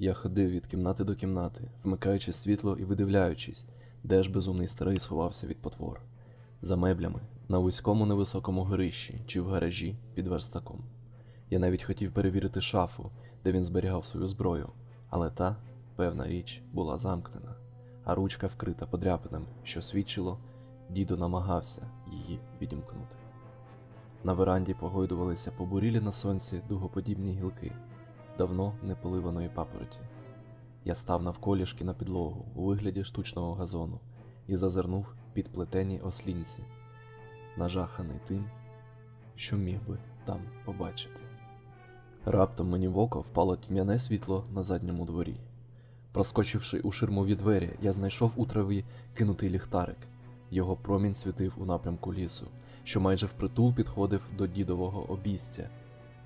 Я ходив від кімнати до кімнати, вмикаючи світло і видивляючись, де ж безумний старий сховався від потвор. За меблями, на вузькому невисокому горищі чи в гаражі під верстаком. Я навіть хотів перевірити шафу, де він зберігав свою зброю, але та, певна річ, була замкнена, а ручка вкрита подряпинами, що свідчило, дідо намагався її відімкнути. На веранді погойдувалися побурілі на сонці дугоподібні гілки давно не поливаної папороті. Я став навколішки на підлогу у вигляді штучного газону і зазирнув під плетені ослінці, нажаханий тим, що міг би там побачити. Раптом мені в око впало тьмяне світло на задньому дворі. Проскочивши у ширмові двері, я знайшов у траві кинутий ліхтарик. Його промінь світив у напрямку лісу, що майже впритул підходив до дідового обійстя.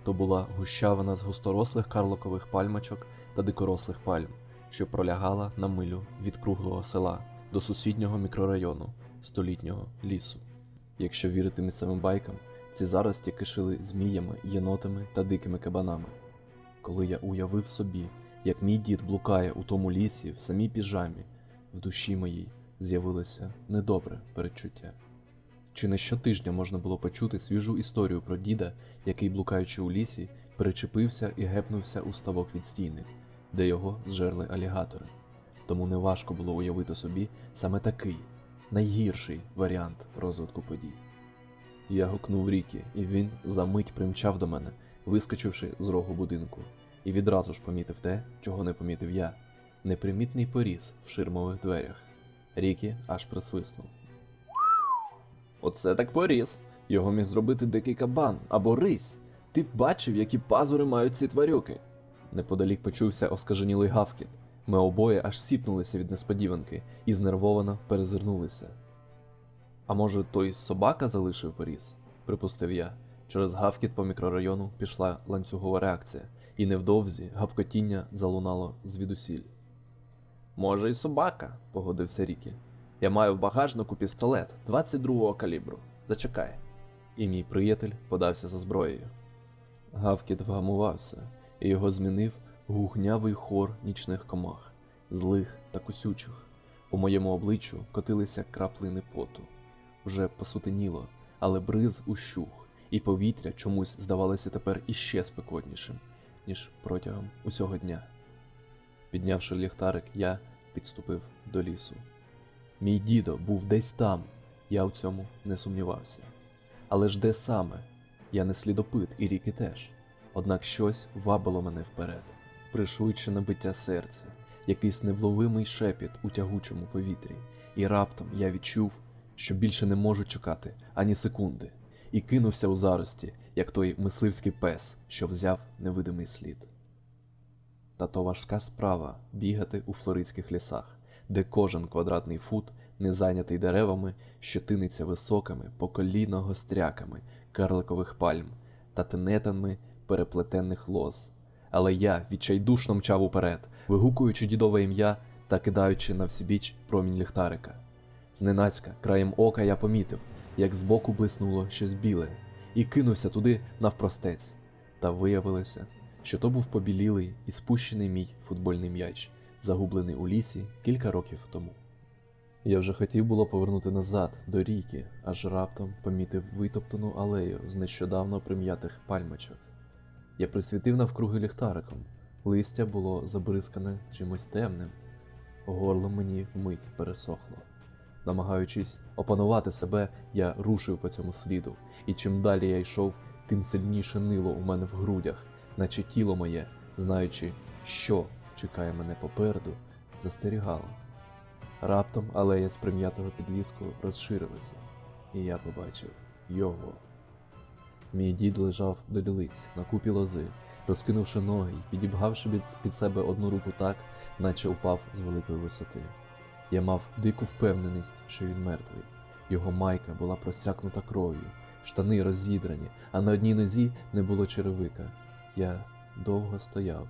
То була гущавина з густорослих карлокових пальмачок та дикорослих пальм, що пролягала на милю від круглого села до сусіднього мікрорайону столітнього лісу. Якщо вірити місцевим байкам, ці зарості кишили зміями, єнотами та дикими кабанами. Коли я уявив собі, як мій дід блукає у тому лісі в самій піжамі, в душі моїй з'явилося недобре передчуття. Чи не щотижня можна було почути свіжу історію про діда, який, блукаючи у лісі, перечепився і гепнувся у ставок від стіни, де його зжерли алігатори. Тому неважко було уявити собі саме такий найгірший варіант розвитку подій. Я гукнув Рікі, і він за мить примчав до мене, вискочивши з рогу будинку, і відразу ж помітив те, чого не помітив я непримітний поріз в ширмових дверях. Рікі аж присвиснув. Оце так поріз. Його міг зробити дикий кабан або рись. Ти б бачив, які пазури мають ці тварюки. Неподалік почувся оскаженілий гавкіт. Ми обоє аж сіпнулися від несподіванки і знервовано перезирнулися. А може, той собака залишив поріз? припустив я. Через гавкіт по мікрорайону пішла ланцюгова реакція, і невдовзі гавкотіння залунало звідусіль. Може, і собака, погодився Рікі. Я маю в багажнику пістолет 22-го калібру. Зачекай. І мій приятель подався за зброєю. Гавкіт вгамувався, і його змінив гугнявий хор нічних комах, злих та кусючих. По моєму обличчю котилися краплини поту. Вже посутеніло, але бриз ущух, і повітря чомусь здавалося тепер іще спекотнішим, ніж протягом усього дня. Піднявши ліхтарик, я підступив до лісу. Мій дідо був десь там, я в цьому не сумнівався. Але ж де саме? Я не слідопит і ріки теж. Однак щось вабило мене вперед, пришвидшене биття серця, якийсь невловимий шепіт у тягучому повітрі, і раптом я відчув, що більше не можу чекати ані секунди, і кинувся у зарості, як той мисливський пес, що взяв невидимий слід. Та то важка справа бігати у флоридських лісах, де кожен квадратний фут не зайнятий деревами, що тиниться високими по коліно гостряками карликових пальм та тенетами переплетених лоз. Але я відчайдушно мчав уперед, вигукуючи дідове ім'я та кидаючи на всібіч промінь ліхтарика. Зненацька, краєм ока я помітив, як збоку блиснуло щось біле, і кинувся туди навпростець. Та виявилося, що то був побілілий і спущений мій футбольний м'яч, загублений у лісі кілька років тому. Я вже хотів було повернути назад до ріки, аж раптом помітив витоптану алею з нещодавно прим'ятих пальмочок. Я присвітив навкруги ліхтариком, листя було забризкане чимось темним, горло мені вмить пересохло. Намагаючись опанувати себе, я рушив по цьому сліду, і чим далі я йшов, тим сильніше нило у мене в грудях, наче тіло моє, знаючи, що чекає мене попереду, застерігало. Раптом алея з прим'ятого підліску розширилася, і я побачив його. Мій дід лежав до лілиць на купі лози, розкинувши ноги й підібгавши під, під себе одну руку так, наче упав з великої висоти. Я мав дику впевненість, що він мертвий. Його майка була просякнута кров'ю, штани розідрані, а на одній нозі не було черевика. Я довго стояв,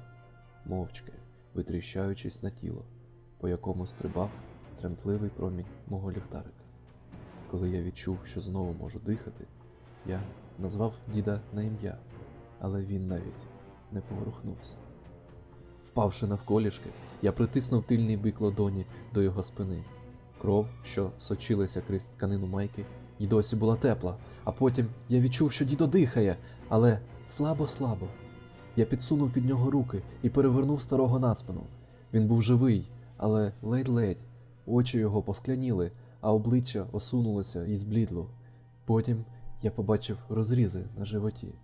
мовчки, витріщаючись на тіло, по якому стрибав тремтливий промінь мого ліхтарика. Коли я відчув, що знову можу дихати, я назвав діда на ім'я, але він навіть не поворухнувся. Впавши навколішки, я притиснув тильний бик ладоні до його спини. Кров, що сочилася крізь тканину майки, й досі була тепла, а потім я відчув, що дідо дихає, але слабо-слабо. Я підсунув під нього руки і перевернув старого на спину. Він був живий, але ледь-ледь. Очі його поскляніли, а обличчя осунулося і зблідло. Потім я побачив розрізи на животі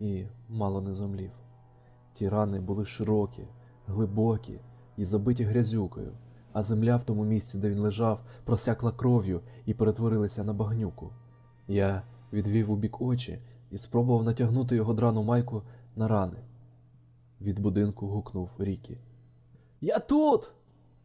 і мало не зомлів. Ті рани були широкі, глибокі і забиті грязюкою, а земля в тому місці, де він лежав, просякла кров'ю і перетворилася на багнюку. Я відвів у бік очі і спробував натягнути його драну майку на рани. Від будинку гукнув Рікі. Я тут.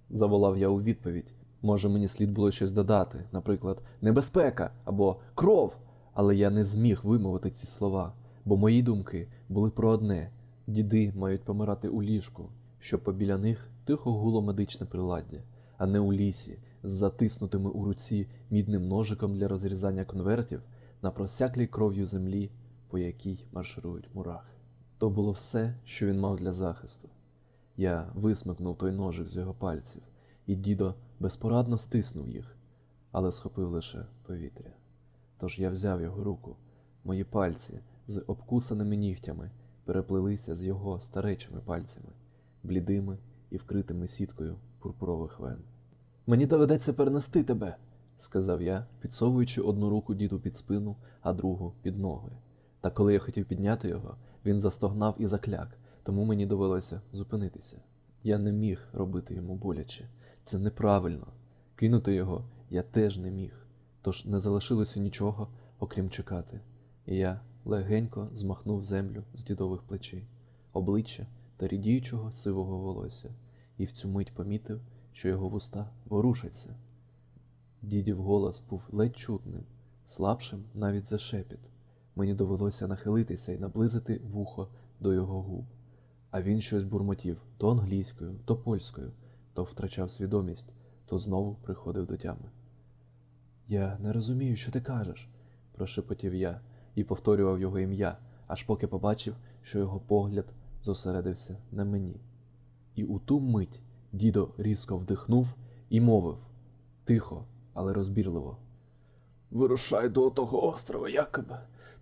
заволав я у відповідь. Може, мені слід було щось додати, наприклад, небезпека або кров, але я не зміг вимовити ці слова, бо мої думки були про одне: діди мають помирати у ліжку, щоб побіля них тихо гуло медичне приладдя, а не у лісі, з затиснутими у руці мідним ножиком для розрізання конвертів на просяклій кров'ю землі, по якій марширують мурахи. То було все, що він мав для захисту. Я висмикнув той ножик з його пальців, і дідо безпорадно стиснув їх, але схопив лише повітря. Тож я взяв його руку, мої пальці з обкусаними нігтями переплелися з його старечими пальцями, блідими і вкритими сіткою пурпурових вен. Мені доведеться перенести тебе, сказав я, підсовуючи одну руку діду під спину, а другу під ноги. Та коли я хотів підняти його, він застогнав і закляк, тому мені довелося зупинитися. Я не міг робити йому боляче. Це неправильно. Кинути його я теж не міг, тож не залишилося нічого, окрім чекати. І я легенько змахнув землю з дідових плечей, обличчя та рідіючого сивого волосся, і в цю мить помітив, що його вуста ворушаться. Дідів голос був ледь чутним, слабшим навіть за шепіт. Мені довелося нахилитися і наблизити вухо до його губ. А він щось бурмотів то англійською, то польською, то втрачав свідомість, то знову приходив до тями. Я не розумію, що ти кажеш, прошепотів я і повторював його ім'я, аж поки побачив, що його погляд зосередився на мені. І у ту мить дідо різко вдихнув і мовив тихо, але розбірливо. Вирушай до того острова, Якобе.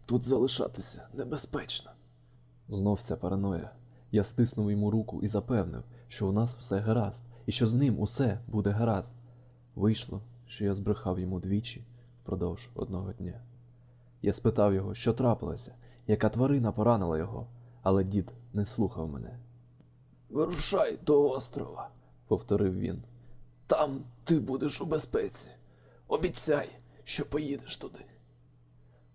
Тут залишатися небезпечно. Знов ця параноя. Я стиснув йому руку і запевнив, що у нас все гаразд, і що з ним усе буде гаразд. Вийшло, що я збрехав йому двічі впродовж одного дня. Я спитав його, що трапилося, яка тварина поранила його, але дід не слухав мене, Вирушай до острова. повторив він. Там ти будеш у безпеці. Обіцяй, що поїдеш туди.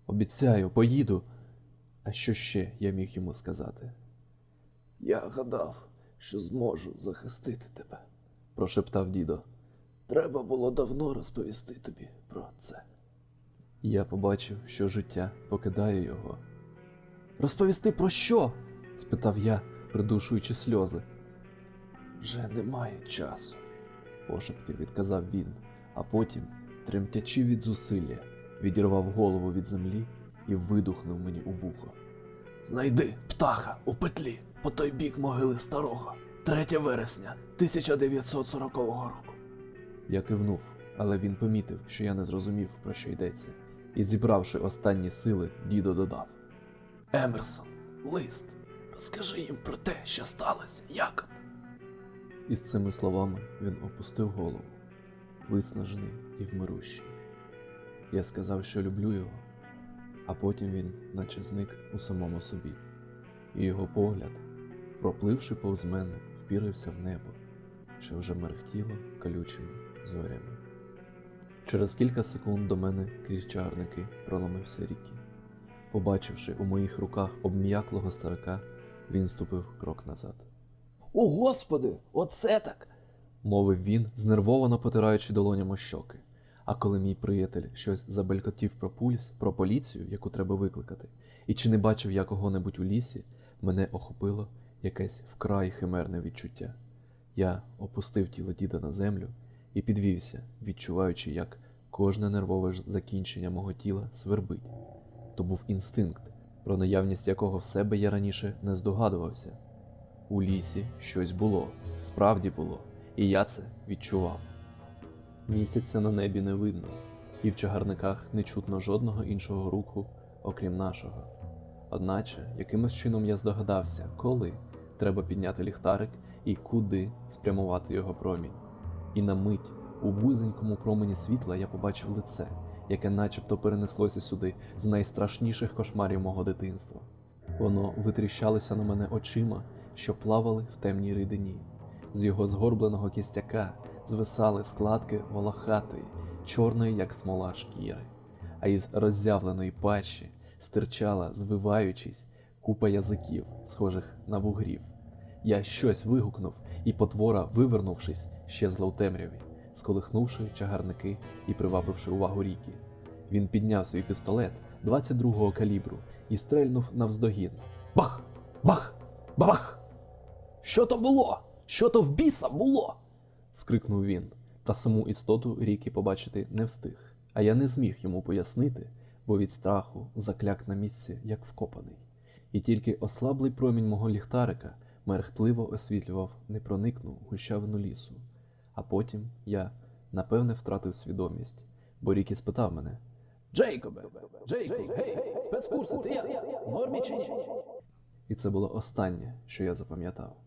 Обіцяю, поїду. А що ще я міг йому сказати? Я гадав, що зможу захистити тебе. прошептав дідо. Треба було давно розповісти тобі про це. Я побачив, що життя покидає його. Розповісти про що? спитав я, придушуючи сльози. Вже немає часу. пошепки відказав він, а потім, тремтячи від зусилля, відірвав голову від землі і видухнув мені у вухо. Знайди птаха у петлі по той бік могили старого. 3 вересня 1940 року. Я кивнув, але він помітив, що я не зрозумів, про що йдеться, і, зібравши останні сили, дідо додав. Емерсон, лист. Розкажи їм про те, що сталося, Якоб. І з цими словами він опустив голову, виснажений і вмирущий. Я сказав, що люблю його, а потім він, наче зник у самому собі, і його погляд, пропливши повз мене, впірився в небо, що вже мерехтіло колючими зорями. Через кілька секунд до мене крізь чарники проломився Рікі. Побачивши у моїх руках обм'яклого старика, він ступив крок назад. О, господи, оце так. мовив він, знервовано потираючи долонями щоки. А коли мій приятель щось забелькотів про пульс, про поліцію, яку треба викликати, і чи не бачив я кого-небудь у лісі, мене охопило якесь вкрай химерне відчуття. Я опустив тіло діда на землю і підвівся, відчуваючи, як кожне нервове закінчення мого тіла свербить. То був інстинкт, про наявність якого в себе я раніше не здогадувався. У лісі щось було, справді було, і я це відчував. Місяця на небі не видно, і в чагарниках не чутно жодного іншого руху, окрім нашого. Одначе, якимось чином я здогадався, коли треба підняти ліхтарик і куди спрямувати його промінь. І на мить у вузенькому промені світла я побачив лице, яке начебто перенеслося сюди з найстрашніших кошмарів мого дитинства. Воно витріщалося на мене очима, що плавали в темній рідині. З його згорбленого кістяка звисали складки волохатої, чорної, як смола шкіри, а із роззявленої пащі стирчала, звиваючись, купа язиків, схожих на вугрів. Я щось вигукнув, і потвора, вивернувшись, щезла у темряві, сколихнувши чагарники і привабивши увагу ріки. Він підняв свій пістолет 22-го калібру і стрельнув навздогін. Бах! Бах! Бах! Що то було? Що то в біса було? Скрикнув він, та саму істоту ріки побачити не встиг, а я не зміг йому пояснити, бо від страху закляк на місці, як вкопаний. І тільки ослаблий промінь мого ліхтарика мерехтливо освітлював непроникну гущавину лісу. А потім я, напевне, втратив свідомість, бо Рікі спитав мене: Джейкобе, Джейкобе, гей, спецкурси, ти як? Нормі чи ні? І це було останнє, що я запам'ятав.